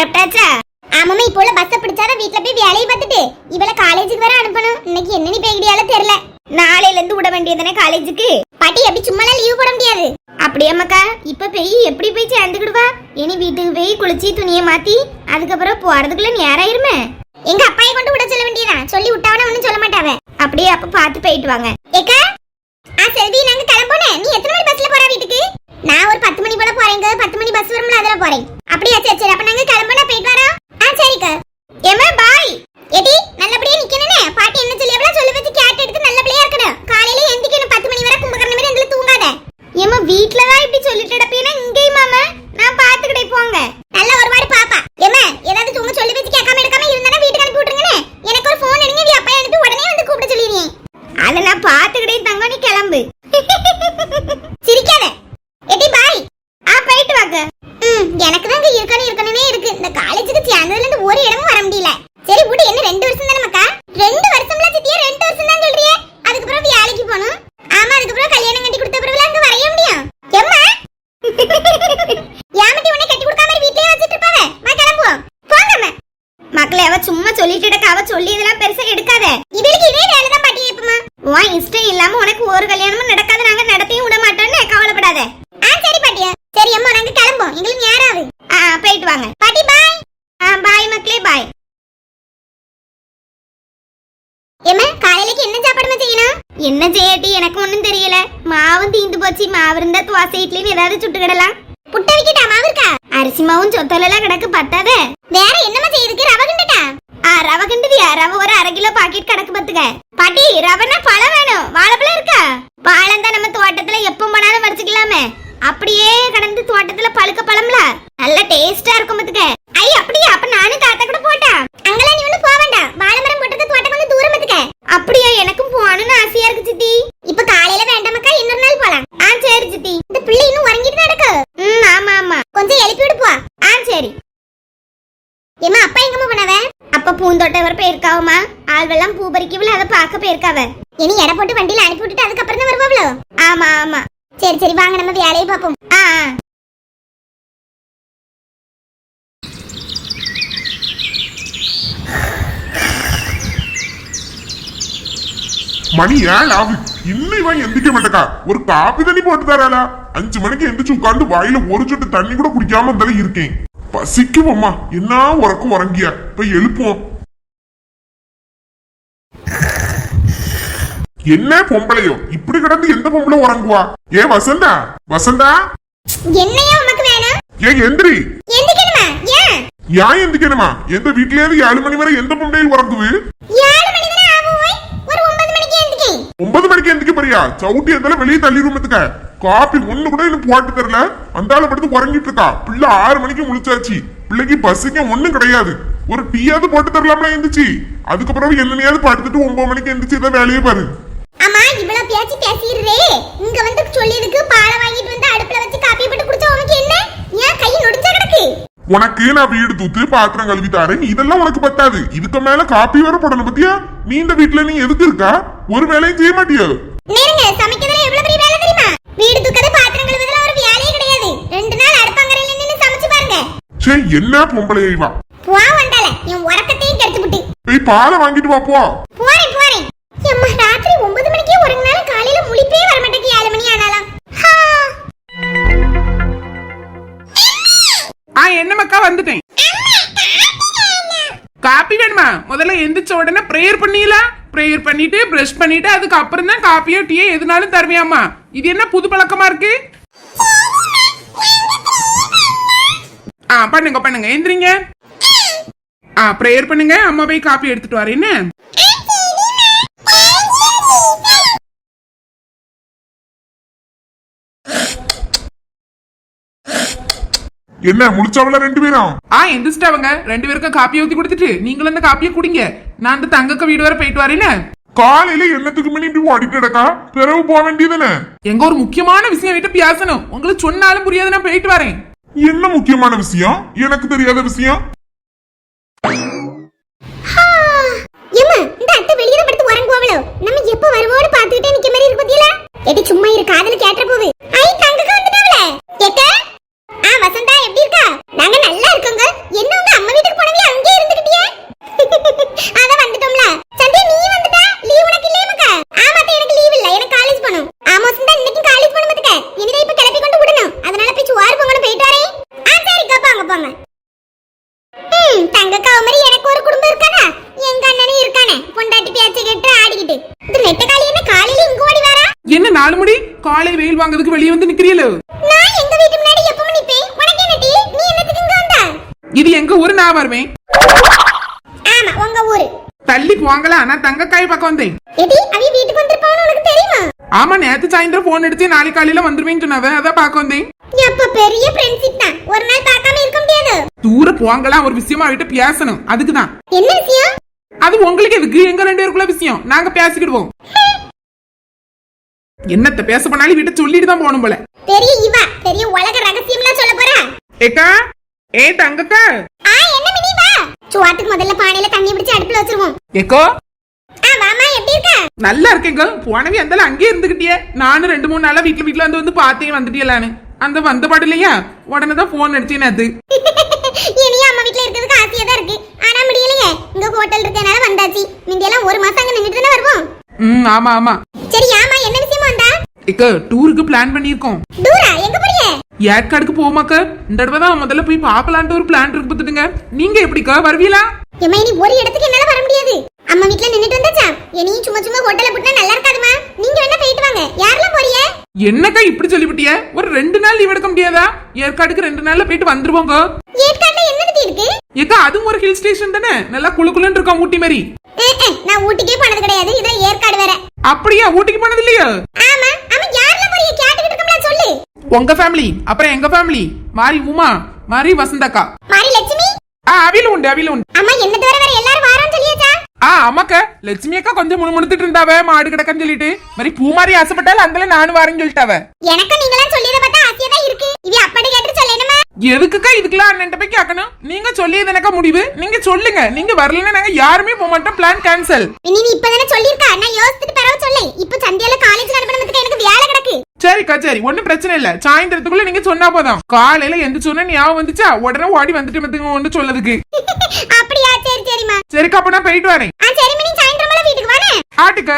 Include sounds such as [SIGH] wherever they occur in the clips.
பரப்டாச்சா ஆமாமா இப்போ உள்ள பஸ்ஸை பிடிச்சாதான் வீட்ல போய் வேலையை பார்த்துட்டு இவளை காலேஜுக்கு வேற அனுப்பணும். இன்னைக்கு என்ன நீ பேகிடியால தெரியல. நாளையில இருந்து விட வேண்டியதுதானே காலேஜுக்கு பாட்டி எப்படி சும்மாலாம் லீவ் போட முடியாது. அப்படியாமக்கா இப்ப போய் எப்படி போய் சேர்ந்துக்கிடுவா? இனி வீட்டுக்கு போய் குளிச்சு துணியை மாத்தி அதுக்கப்புறம் போறதுக்குள்ள நேரம் ஆயிருமே எங்க அப்பாயை கொண்டு விட சொல்ல வேண்டியதான் சொல்லி விட்டாவன ஒன்னும் சொல்ல மாட்டாவ. அப்படியே அப்ப பார்த்து போயிட்டு வாங்க ஏக்கா ஆ செல்வி நாங்க கிளம்போனே நீ எத்தனை மணி பஸ்ல போற வீட்டுக்கு நான் ஒரு பத்து மணி போல போறேங்க பத்து மணி பஸ் வரும்ல அதுல போறேன் அப்படியா சரி சரி அப்ப நாங்க கிளம்போனா போயிட்டு வரோம் ஆ சரிக்கா ஏமா பாய் எடி நல்லபடியா நிக்கணுனே பாட்டி என்ன சொல்லி எவ்வளவு சொல்லி வச்சு கேட்டு எடுத்து நல்லபடியா இருக்கணும் காலையில எந்திக்கணும் பத்து மணி வரை கும்பகரண மாதிரி எங்களை தூங்காத ஏமா வீட்ல தான் இப்படி சொல்லிட்டு டப்பீனா இங்கேயும் மாமா நான் பாத்துக்கிட்டே போங்க நல்ல ஒரு வாடி பாப்பா ஏமா ஏதாவது தூங்க சொல்லி வச்சு கேட்காம எடுக்காம இருந்தா வீட்டுக்கு அனுப்பி விட்டுருங்கனே எனக்கு ஒரு ஃபோன் எடுங்க நீ அப்பா அனுப்பி உடனே வந்து கூப்பிட சொல்லிடுறீங்க அத நான் பாத்துக்கிட்டே தங்க நீ கிளம்பு சிரிக்காத எடி பாய் ஆ போயிட்டு வாங்க ம் எனக்கு தான் இங்க இருக்கணும் இருக்கணுமே இருக்கு இந்த காலேஜுக்கு சேர்ந்ததுல இருந்து ஒரு இடமும் வர முடியல சரி விடு என்ன ரெண்டு வருஷம் தானே மக்கா ரெண்டு வருஷம்ல சித்தியா ரெண்டு வருஷம் தான் சொல்றியே அதுக்கப்புறம் வேலைக்கு போகணும் ஆமா அதுக்கப்புறம் கல்யாணம் கட்டி கொடுத்த பிறகு அங்க வரைய முடியும் எம்மா யாமட்டி உன்னை கட்டி கொடுக்காம வீட்லயே வச்சிட்டு இருப்பாவ வா கிளம்புவோம் போங்கம்மா மக்களே அவ சும்மா சொல்லிட்டு இருக்க அவ சொல்லி இதெல்லாம் பெருசா எடுக்காத இவளுக்கு இதே வேலை தான் பாட்டி எப்பமா உன் இஷ்டம் இல்லாம உனக்கு ஒரு கல்யாணமும் நடக்காத நாங்க நடத்தையும் விட மாட்டோம்னு கவலைப்படாத ஆ சரி பாட்டியா சரி அம்மா நாங்க கிளம்போம் எங்களுக்கு நேராது ஆ போயிட்டு வாங்க பாட்டி பாய் ஆ பாய் மக்களே பாய் ஏமா காலையிலக்கு என்ன சாப்பாடுமா செய்யணும் என்ன செய்யட்டி எனக்கு ஒண்ணும் தெரியல. மாவும் தீந்து போச்சு. மாவு இருந்தா துவாசை இட்லின்னு ஏதாவது சுட்டுக்கிடலாம் புட்ட வைக்கட்டா மாவு இருக்கா? அரிசி மாவும் சொத்தலாம் கிடக்கு பத்தாதே. வேற என்னமா செய்யுதுக்கு ரவை கிண்டுட்டா? ஆ ரவை கிண்டுதியா? ரவை ஒரு அரை கிலோ பாக்கெட் கிடக்கு பத்துக்க. பாட்டி ரவைனா பழம் வேணும். வாழைப்பழம் இருக்கா? பழம் தான் நம்ம தோட்டத்துல எப்ப போனாலும் பறிச்சுக்கலாமே அப்படியே கடந்து தோட்டத்துல பழுக்க பழம்ல நல்ல டேஸ்டா இருக்கும் பத்துக்க ஐ அப்படியா அப்ப நானும் தாத்தா கூட போட்டா அங்கெல்லாம் நீ ஒண்ணு போக வேண்டாம் வாழை மரம் போட்டது தோட்டம் கொஞ்சம் தூரம் பத்துக்க அப்படியா எனக்கும் போகணும்னு ஆசையா இருக்கு சித்தி இப்ப காலையில வேண்டாமக்கா இன்னொரு நாள் போலாம் ஆ சரி சித்தி இந்த பிள்ளை இன்னும் உறங்கிட்டு நடக்கு ம் ஆமா ஆமா கொஞ்சம் எழுப்பி விடு போ ஆ சரி ஏமா அப்பா எங்கம்மா போனவ அப்ப பூந்தோட்டம் வர போயிருக்காவுமா ஆள்வெல்லாம் பூ பறிக்கவில்லை அதை பார்க்க போயிருக்காவ. இனி எடை போட்டு வண்டியில அனுப்பி விட்டுட்டு அதுக்கப்புறம் தான் வருவாங்களோ ஆமா ஆமா. சரி சரி வாங்க நம்ம வேலையை பார்ப்போம். ஆ மணி ஏழு ஆகுது இன்னும் இவன் எந்திக்க மாட்டேக்கா. ஒரு காபி தண்ணி போட்டு தராளா. அஞ்சு மணிக்கு எந்திரிச்சு உட்காந்து வாயில ஒரு சொட்டு தண்ணி கூட குடிக்காம இருந்தாலும் இருக்கேன். பசிக்கும் அம்மா என்ன உறக்கம் உறங்கியா? இப்ப எழுப்புவோம். என்ன பொம்பளையோ? இப்படி கிடந்து எந்த பொம்பளை உறங்குவா? ஏ வசந்தா? வசந்தா? என்னையா உனக்கு வேணும்? ஏன் எந்திரி. எந்திக்கணுமா? ஏன் ஏன் எந்திக்கணுமா? எந்த வீட்லயே இருந்து ஏழு மணி வரை எந்த பொம்பளையில் உறங்குது ஒன்பது மணிக்கு எந்திக்கி. போறியா? சவுட்டி இருந்தாலும் வெளியே தள்ளி ரூமத்துக்க காப்பி ஒண்ணு கூட இன்னும் போட்டு தரல. அந்த ஆளு படுத்து உறங்கிட்டு இருக்கா. பிள்ளை ஆறு மணிக்கு முழிச்சாச்சு. பிள்ளைக்கு பசிக்க ஒண்ணும் கிடையாது. ஒரு டீயாவது போட்டு தரலாம்ல எந்திரிச்சு. அதுக்கப்புறம் என்னனையாவது படுத்துட்டு ஒன்பது மணிக்கு எந்திரிச்சு இதை வேலையே பாரு. அம்மா இவ்வளவு பேச்சு பேசிடுறே. இங்க வந்து சொல்லியதுக்கு பாலை வாங்கிட்டு வந்து அடுப்புல வச்சு காப்பி போட்டு குடிச்சா உனக்கு என்ன? ஏன் கை நொடிஞ்சா கிடக்கு? உனக்கு நான் வீடு தூத்து பாத்திரம் கழுவி தரேன். இதெல்லாம் உனக்கு பத்தாது. இதுக்கு மேல காப்பி வேற போடணும் பத்தியா? நீ இந்த வீட்டுல நீ எதுக்கு இருக்கா? ஒரு வேலையும் செய்ய மாட்டியோ? நேருங்க சமைக்கிறதுல எவ்வளவு பெரிய வேலை தெரியுமா? வீடு தூக்கறது பாத்திரம் கழுவுறதுல ஒரு வேலையே கிடையாது. ரெண்டு நாள் அடுப்பங்கரையில நின்னு சமைச்சு பாருங்க. சே என்ன பொம்பளை இவா? போ வந்தால என் உறக்கத்தையும் கெடுத்து விட்டு போய் பாலை வாங்கிட்டு வா போ. போறேன் போறேன். அம்மா காப்பி வேணுமா? முதல்ல எந்திரிச்ச உடனே ப்ரேயர் பண்ணிடலாம் ப்ரேயர் பண்ணிட்டு ப்ரஷ் பண்ணிட்டு அதுக்கு அப்புறம் தான் காப்பியோ டீயோ எதுனாலும் தருவியாமா? இது என்ன புது பழக்கமா இருக்கு? ஆ பண்ணுங்க பண்ணுங்க. எந்திரிங்க. ஆ ப்ரேயர் பண்ணுங்க. அம்மா போய் காப்பி எடுத்துட்டு வரேன்னு என்ன முடிச்சவள ரெண்டு பேரும் ஆ எந்திரிச்சிட்டாவங்க. ரெண்டு பேருக்கும் காப்பி ஊத்தி கொடுத்துட்டு நீங்களும் அந்த காப்பியை குடிங்க. நான் அந்த தங்கக்க வீடு வரை போயிட்டு வரேன்னு காலையில என்னத்துக்கு முன்னாடி இப்படி ஓடிட்டு கிடக்கா? பிறகு போக வேண்டியதுதானே? எங்க ஒரு முக்கியமான விஷயம் கிட்ட பேசணும். உங்களுக்கு சொன்னாலும் புரியாது நான் போயிட்டு வரேன். என்ன முக்கியமான விஷயம்? எனக்கு தெரியாத விஷயம் ஹா. ஏம்மா, இந்த அத்தை வெளியில படுத்து உறங்குவாங்களோ? நம்ம எப்ப வருவோம்னு பார்த்துக்கிட்டே நிக்க மாதிரி இருக்கு பாத்தீங்களா? எடி, சும்மா இரு, காதுல கேட்டுற போகுது. ஐ, தங்கக்கா வந்துட்டாங்களே. ஏக்கா? ஆ, வசந்தா, எப்படி இருக்கா? நாங்க நல்லா இருக்கோங்க. என்ன உங்க வெயில் வாங்குறதுக்கு வெளியே வந்து நிக்கிறீங்களோ நான் எங்க வீட்டு முன்னாடி எப்பவும் நிப்பேன் உனக்கு என்ன டீ என்னத்துக்கு இங்க வந்த? இது எங்க ஊரு? நான் வருவேன். ஆமா உங்க ஊரு. தள்ளி போங்களா நான் தங்கக்காய் பக்கம் வந்தேன். ஆமா நேத்து சாயந்தரம் போன் அடிச்சு நாளைக்கு காலையில வந்துருவேன்னு சொன்னாவ அதான் பார்க்க வந்தேன். பெரிய ஃப்ரெண்ட்ஷிப் தான். ஒரு நாள் பார்க்காம இருக்க முடியாது. தூர போங்களா ஒரு விஷயமா விட்டு பேசணும். அதுக்குதான். என்ன விஷயம்? அது உங்களுக்கு எதுக்கு? எங்க ரெண்டு பேருக்குள்ள விஷயம். நாங்க பேசிக்கிடுவோம். என்னத்த பேச பண்ணாலும் வீட்டை சொல்லிட்டு தான் போகணும் போல. பெரிய இவ பெரிய உலக ரகசியம்லாம் சொல்ல போறா? ஏக்கா ஏ தங்கக்கா. ஆ என்ன மினி வா சுவாத்துக்கு முதல்ல பானையில தண்ணி பிடிச்சு அடுப்புல வச்சிருவோம். ஏக்கோ ஆ வாமா எப்படி இருக்க? நல்லா இருக்கேங்க. போனவே இருந்தாலும் அங்கேயே இருந்துகிட்டியே. நானும் ரெண்டு மூணு நாளா வீட்டுல வீட்டுல வந்து வந்து பார்த்தே வந்துட்டியலான்னு. அந்த வந்த பாடு இல்லையா உடனே தான் போன் அடிச்சேன் அது. இனியும் அம்மா வீட்ல இருக்கிறதுக்கு ஆசையா தான் இருக்கு. ஆனா முடியலையே. இங்க ஹோட்டல் இருக்கனால வந்தாச்சு. முந்தியெல்லாம் ஒரு மாசம் அங்க நின்னுட்டு தானே வருவோம்? ம் ஆமா ஆமா. ஏக்கா டூருக்கு பிளான் பண்ணியிருக்கோம். தூரா எங்க போறீங்க? ஏற்காடுக்கு போமாக்க இந்த தடவை தான் முதல்ல போய் பார்க்கலான்ட்டு ஒரு பிளான் இருக்கு பார்த்துட்டுங்க. நீங்க எப்படிக்கா வருவீங்களா எம்மா இனி ஒரு இடத்துக்கு என்னால வர முடியாது. அம்மா வீட்ல நின்னுட்டு வந்தாச்சா? இனியும் சும்மா சும்மா ஹோட்டல்ல போட்டா நல்லா இருக்காதுமா. நீங்க வேணா போயிட்டு வாங்க. யாரெல்லாம் போறீங்க? என்னக்கா இப்படி சொல்லிவிட்டிய? ஒரு ரெண்டு நாள் லீவ் எடுக்க முடியாதா? ஏற்காடுக்கு ரெண்டு நாள்ல போயிட்டு வந்துருவோங்க ஏற்காட்டுல என்ன இருக்கு? ஏக்கா அதுவும் ஒரு ஹில் ஸ்டேஷன் தானே? நல்லா குளு குளுன்னு இருக்கும் ஊட்டி மாதிரி நான் ஊட்டிக்கே போனது கிடையாது. இதை ஏற்காடு வேற. அப்படியா? ஊட்டிக்கு போனது இல்லையா ஆமா ஆமா யாரெல்லாம் போறீங்க கேட்டுக்கிட்டு இருக்கோம்ல சொல்லு. உங்க ஃபேமிலி அப்புறம் எங்க ஃபேமிலி மாரி உமா மாரி வசந்தக்கா. மாரி லட்சுமி? ஆ அவில உண்டு அவில உண்டு அம்மா என்ன தவிர வேற எல்லாரும் வாரான்னு சொல்லியாச்சா? ஆ ஆமாக்க. லட்சுமி அக்கா கொஞ்சம் முணுமுணுத்துட்டு இருந்தாவ மாடு கிடக்கன்னு சொல்லிட்டு. மாதிரி பூ மாதிரி ஆசைப்பட்டாலும் அந்தல நானும் வரேன்னு சொல்லிட்டாவ. எனக்கும் நீங்களாம் சொல்லியத பார்த்தா ஆசையா தான் இருக்கு இது அப்படி கேட்டு சொல்லணுமா எதுக்குக்கா இதுக்கெல்லாம் அண்ணன் போய் கேட்கணும் நீங்க எனக்கா முடிவு. நீங்க சொல்லுங்க. நீங்க வரலன்னா நாங்க யாருமே போக மாட்டோம். பிளான் கேன்சல் நீ இப்பதானே சொல்லிருக்கா நான் யோசிச்சுட்டு பரவ சொல்லு இப்ப சந்தியால காலேஜ் அனுப்பணும்னு எனக்கு வேலை கிடக்கு. சரிக்கா சரி. ஒண்ணும் பிரச்சனை இல்ல. சாயந்தரத்துக்குள்ள நீங்க சொன்னா போதும். காலையில எந்த சொன்ன ஞாபகம் வந்துச்சா? உடனே ஓடி வந்துட்டு மத்துங்க ஒன்று சொல்லதுக்கு. [LAUGHS] அப்படியா? சரி சரிம்மா. சரிக்கா அப்ப நான் போயிட்டு வரேன். ஆ சரி மணி சாயந்தரம் வீட்டுக்கு வானே ஆட்டுக்க.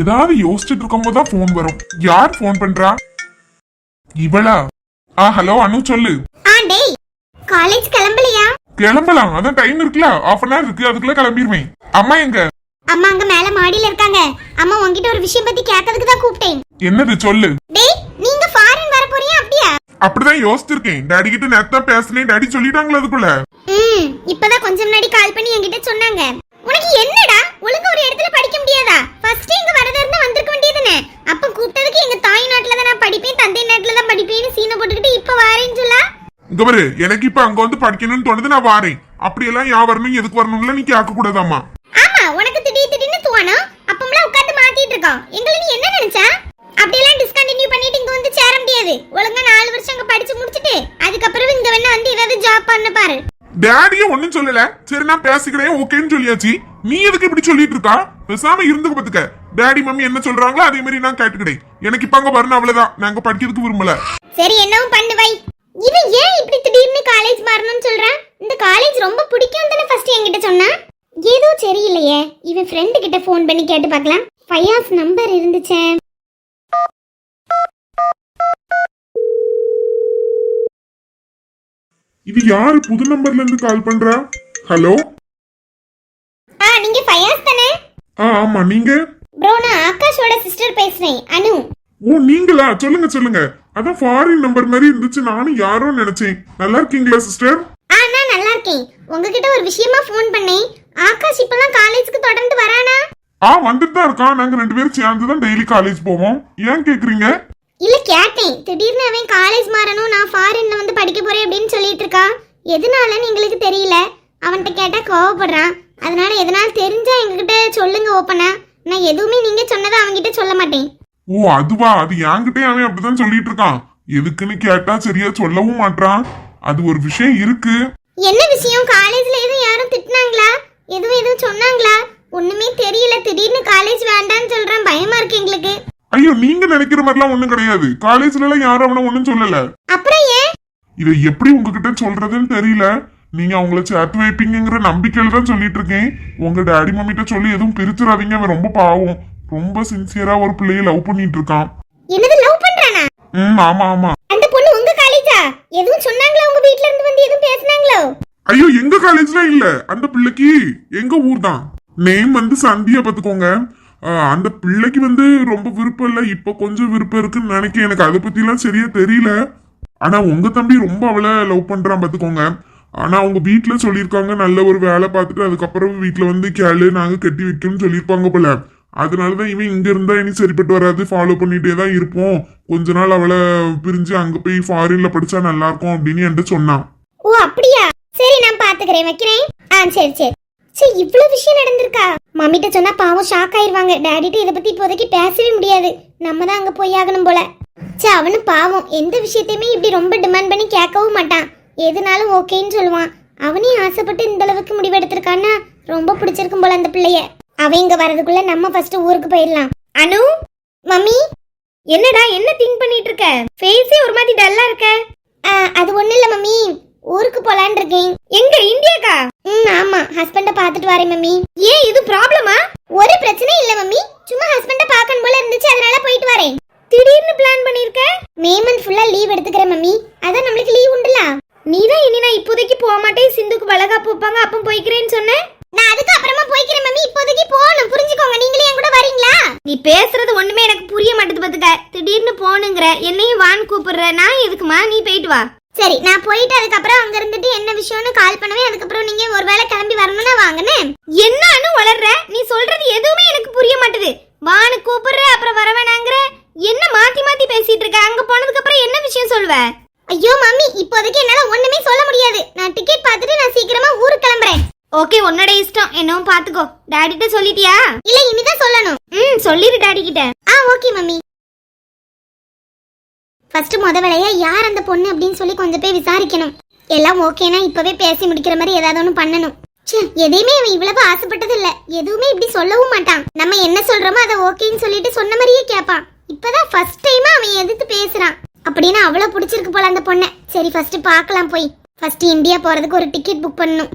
ஏதாவது யோசிச்சுட்டு இருக்கும்போது தான் ஃபோன் வரும். யார் ஃபோன் பண்றா? இவளா? ஆ ஹலோ அனு சொல்லு. ஆ டேய் காலேஜ் கிளம்பலையா? கிளம்பலாம். அதான் டைம் இருக்குல்ல. ஆஃப் அன் ஹவர் இருக்கு. அதுக்குள்ள கிளம்பிடுவேன் அம்மா எங்க? அம்மா அங்க மேல மாடியில இருக்காங்க. அம்மா உன்கிட்ட ஒரு விஷயம் பத்தி கேட்கறதுக்கு தான் கூப்பிட்டேன். என்னது சொல்லு. டேய் நீங்க ஃபாரின் வர போறீங்க அப்படியா? அப்படிதான் யோசிச்சிருக்கேன். டாடி கிட்ட நேத்து தான் பேசினேன். டாடி சொல்லிட்டாங்களா அதுக்குள்ள. ம் இப்பதான் கொஞ்சம் முன்னாடி கால் பண்ணி என்கிட்ட சொன்னாங்க. உனக்கு என்னடா? ஒழுங்கா ஒரு இடத்துல படிக்க முடியாதா? ஃபர்ஸ்ட் இங்க வரதா இருந்தா வந்திருக்க வேண்டியதுனே அப்ப கூப்பிட்டதுக்கு எங்க தாய் நாட்டுல தான் நான் படிப்பேன் தந்தை நாட்டுல தான் படிப்பேன்னு சீனை போட்டுக்கிட்டு இப்ப வாரேன்னு சொல்ல? இங்க பாரு எனக்கு இப்ப அங்க வந்து படிக்கணும்னு தோணுது நான் வாரேன். அப்படியெல்லாம் யா வரணும் எதுக்கு வரணும்ல நீ கேட்க கூடாதாம்மா ஆமா உனக்கு திடீர் திடீர்னு தோணும். அப்பமெல்லாம் உட்கார்ந்து மாத்திட்டு இருக்கோம் எங்களை நீ என்ன நினைச்ச? அப்படியெல்லாம் டிஸ்கண்டினியூ பண்ணிட்டு இங்க வந்து சேர முடியாது. ஒழுங்கா நாலு வருஷம் அங்க படிச்சு முடிச்சிட்டு அதுக்கப்புறம் இங்க வேணா வந்து ஏதாவது ஜாப் பண்ண பாரு. டேடியே ஒண்ணும் சொல்லல. சரி நான் பேசிக்கிறேன். ஓகேன்னு சொல்லியாச்சு. நீ எதுக்கு இப்படி சொல்லிட்டு இருக்கா? பேசாம இருந்துக்க பாத்துக்க. டாடி மம்மி என்ன சொல்றாங்களோ அதே மாதிரி நான் கேட்டுக்கிட்டேன் எனக்கு இப்ப அங்க வரணும் அவ்வளவுதான். நாங்க படிக்கிறதுக்கு விரும்பல. சரி என்னவும் பண்ணு வை. இவன் ஏன் இப்படி திடீர்னு காலேஜ் மாறணும்னு சொல்றான் இந்த காலேஜ் ரொம்ப பிடிக்கும் தானே ஃபர்ஸ்ட் என்கிட்ட சொன்னா? ஏதோ சரியில்லையே. இவன் ஃப்ரெண்டு கிட்ட ஃபோன் பண்ணி கேட்டு பார்க்கலாம். ஃபையாஸ் நம்பர் இருந்துச்சே. இது யாரு புது நம்பர்ல இருந்து கால் பண்றா? ஹலோ ஆ நீங்க ஃபயாஸ் தானே? ஆ ஆமா நீங்க? ப்ரோ நான் ஆகாஷோட சிஸ்டர் பேசுறேன் அனு. ஓ நீங்களா? சொல்லுங்க சொல்லுங்க. அதான் ஃபாரின் நம்பர் மாதிரி இருந்துச்சு நானும் யாரோ நினைச்சேன். நல்லா இருக்கீங்களா சிஸ்டர் ஆ நான் நல்லா இருக்கேன். உங்ககிட்ட ஒரு விஷயமா ஃபோன் பண்ணேன். ஆகாஷ் இப்பதான் காலேஜுக்கு தொடர்ந்து வரானா? ஆ வந்துட்டு தான் இருக்கான். நாங்க ரெண்டு பேரும் சேர்ந்து தான் டெய்லி காலேஜ் போவோம். ஏன் கேக்குறீங்க? இல்ல கேட்டேன். திடீர்னு அவன் காலேஜ் மாறணும் நான் ஃபாரின்ல வந்து படிக்க போறேன் அப்படின்னு சொல்லிட்டு இருக்கான் எதனாலன்னு எங்களுக்கு தெரியல. அவன்கிட்ட கேட்டா கோவப்படுறான். அதனால எதனால தெரிஞ்சா எங்ககிட்ட சொல்லுங்க ஓப்பனா. நான் எதுவுமே நீங்க சொன்னதை அவன்கிட்ட சொல்ல மாட்டேன். ஓ அதுவா? அது என்கிட்டயே அவன் அப்படிதான் சொல்லிட்டு இருக்கான். எதுக்குன்னு கேட்டா சரியா சொல்லவும் மாட்றான். அது ஒரு விஷயம் இருக்கு. என்ன விஷயம்? காலேஜ்ல எதுவும் யாரும் திட்டினாங்களா எதுவும் எதுவும் சொன்னாங்களா ஒண்ணுமே தெரியல திடீர்னு காலேஜ் வேண்டாம்னு சொல்றான் பயமா இருக்கு எங்களுக்கு ஐயோ நினைக்கிற மாதிரிலாம் ஒண்ணும் கிடையாது. காலேஜ்ல எல்லாம் யாரும் அவனை ஒண்ணும் சொல்லல. அப்புறம் ஏன்? இதை எப்படி உங்ககிட்ட சொல்றதுன்னு தெரியல. நீங்க அவங்கள சேர்த்து வைப்பீங்கங்கிற நம்பிக்கையில தான் சொல்லிட்டு இருக்கேன் உங்க டாடி மம்மிட்ட சொல்லி எதுவும் பிரிச்சிடாதீங்க. அவன் ரொம்ப பாவம். ரொம்ப சின்சியரா ஒரு பிள்ளைய லவ் பண்ணிட்டு இருக்கான் என்னது லவ் பண்றானா? ம் ஆமா ஆமா. அந்த பொண்ணு உங்க காலேஜா எதுவும் சொன்னாங்களா? உங்க வீட்ல இருந்து வந்து எதுவும் பேசுனாங்களோ? ஐயோ எங்க காலேஜ்ல இல்ல. அந்த பிள்ளைக்கு எங்க ஊர் தான். நேம் வந்து சந்தியா பாத்துக்கோங்க. அந்த பிள்ளைக்கு வந்து ரொம்ப விருப்பம் இல்லை. இப்போ கொஞ்சம் விருப்பம் இருக்குன்னு நினைக்க எனக்கு அதை பற்றிலாம் சரியாக சரியா தெரியல. ஆனால் உங்கள் தம்பி ரொம்ப அவளை லவ் பண்ணுறான் பார்த்துக்கோங்க ஆனால் அவங்க வீட்டில் சொல்லியிருக்காங்க நல்ல ஒரு வேலை பார்த்துட்டு அதுக்கப்புறம் வீட்டில் வந்து கேளு நாங்கள் கட்டி வைக்கணும்னு சொல்லியிருப்பாங்க போல. அதனாலதான் இவன் இங்கே இருந்தால் இனி சரிப்பட்டு வராது. ஃபாலோ பண்ணிகிட்டே தான் இருப்போம். கொஞ்ச நாள் அவளை பிரிஞ்சு அங்கே போய் ஃபாரினில் படித்தா நல்லாயிருக்கும் அப்படின்னு என்கிட்ட சொன்னான். ஓ அப்படியா? சரி நான் பாத்துக்கிறேன். வைக்கிறேன். ஆ சரி சரி. சரி இவ்வளவு விஷயம் நடந்திருக்கா? மம்மிட்ட சொன்னா பாவம் ஷாக் ஆயிடுவாங்க டேடிட்ட இதை பத்தி இப்போதைக்கு பேசவே முடியாது. நம்ம தான் அங்க போய் ஆகணும் போல. சே அவனு பாவம். எந்த விஷயத்தையுமே இப்படி ரொம்ப டிமாண்ட் பண்ணி கேட்கவும் மாட்டான். எதுனாலும் ஓகேன்னு சொல்லுவான். அவனே ஆசைப்பட்டு இந்த அளவுக்கு முடிவெடுத்திருக்கான்னா ரொம்ப பிடிச்சிருக்கும் போல அந்த பிள்ளைய. அவன் இங்க வர்றதுக்குள்ள நம்ம ஃபர்ஸ்ட் ஊருக்கு போயிடலாம். அனு மம்மி என்னடா என்ன திங்க் பண்ணிட்டு இருக்க? ஃபேஸே ஒரு மாதிரி டல்லா இருக்க. அது ஒண்ணு இல்ல மம்மி. ஊருக்கு போலான்னு இருக்கேன். எங்க இந்தியாக்கா? ம் ஆமா ஹஸ்பண்ட பாத்துட்டு வரேன் மம்மி. ஏன் இது ப்ராப்ளமா ஒரு பிரச்சனை இல்ல மம்மி. சும்மா ஹஸ்பண்ட பார்க்கணும் போல இருந்துச்சு அதனால போயிட்டு வரேன் திடீர்னு பிளான் பண்ணிருக்க மே மந்த் ஃபுல்லா லீவ் எடுத்துக்கிறேன் மம்மி அதான் நம்மளுக்கு லீவ் உண்டுல நீ தான் இனி நான் இப்போதைக்கு போக மாட்டேன் சிந்துக்கு வளகாப்பு வைப்பாங்க அப்போ போய்க்கிறேன்னு சொன்னேன் நான் அதுக்கு அப்புறமா போய்க்கிறேன் மம்மி இப்போதைக்கு போகணும் புரிஞ்சுக்கோங்க நீங்களே என் கூட வரீங்களா நீ பேசுறது ஒண்ணுமே எனக்கு புரிய மாட்டேது பாத்துக்க திடீர்னு போனுங்கிற என்னையும் வான்னு கூப்பிடுற நான் எதுக்குமா நீ போயிட்டு வா சரி நான் போயிட்டு அதுக்கப்புறம் அங்க இருந்துட்டு என்ன விஷயம்னு கால் பண்ணுவேன் அதுக்கப்புறம் நீங்க ஒருவேளை கிளம்பி வரணும்னா வாங்கன்னு என்னன்னு வளர்ற நீ சொல்றது எதுவுமே எனக்கு புரிய மாட்டுது. வான்னு கூப்பிடுற அப்புறம் வர வேணாங்கிற. என்ன மாத்தி மாத்தி பேசிட்டு இருக்க? அங்க போனதுக்கு அப்புறம் என்ன விஷயம் சொல்வ ஐயோ மம்மி இப்போதைக்கு என்னால ஒண்ணுமே சொல்ல முடியாது. நான் டிக்கெட் பார்த்துட்டு நான் சீக்கிரமா ஊருக்கு கிளம்புறேன். ஓகே உன்னோட இஷ்டம். என்னவும் பாத்துக்கோ டாடிட்ட சொல்லிட்டியா? இல்ல இனிதான் சொல்லணும். ம் சொல்லிரு டாடி கிட்ட. ஆ ஓகே மம்மி ஃபர்ஸ்ட் முத வேலையா யார் அந்த பொண்ணு அப்படின்னு சொல்லி கொஞ்சம் போய் விசாரிக்கணும். எல்லாம் ஓகேனா இப்பவே பேசி முடிக்கிற மாதிரி ஏதாவது ஒன்று பண்ணணும். எதையுமே அவன் இவ்வளவு ஆசைப்பட்டது இல்ல எதுவுமே இப்படி சொல்லவும் மாட்டான். நம்ம என்ன சொல்றோமோ அதை ஓகேன்னு சொல்லிட்டு சொன்ன மாதிரியே கேட்பான் இப்பதான் ஃபர்ஸ்ட் டைம் அவன் எதிர்த்து பேசுறான். அப்படின்னு அவ்வளவு பிடிச்சிருக்கு போல அந்த பொண்ணை. சரி ஃபர்ஸ்ட் பார்க்கலாம் போய். ஃபர்ஸ்ட் இந்தியா போறதுக்கு ஒரு டிக்கெட் புக் பண்ணணும்.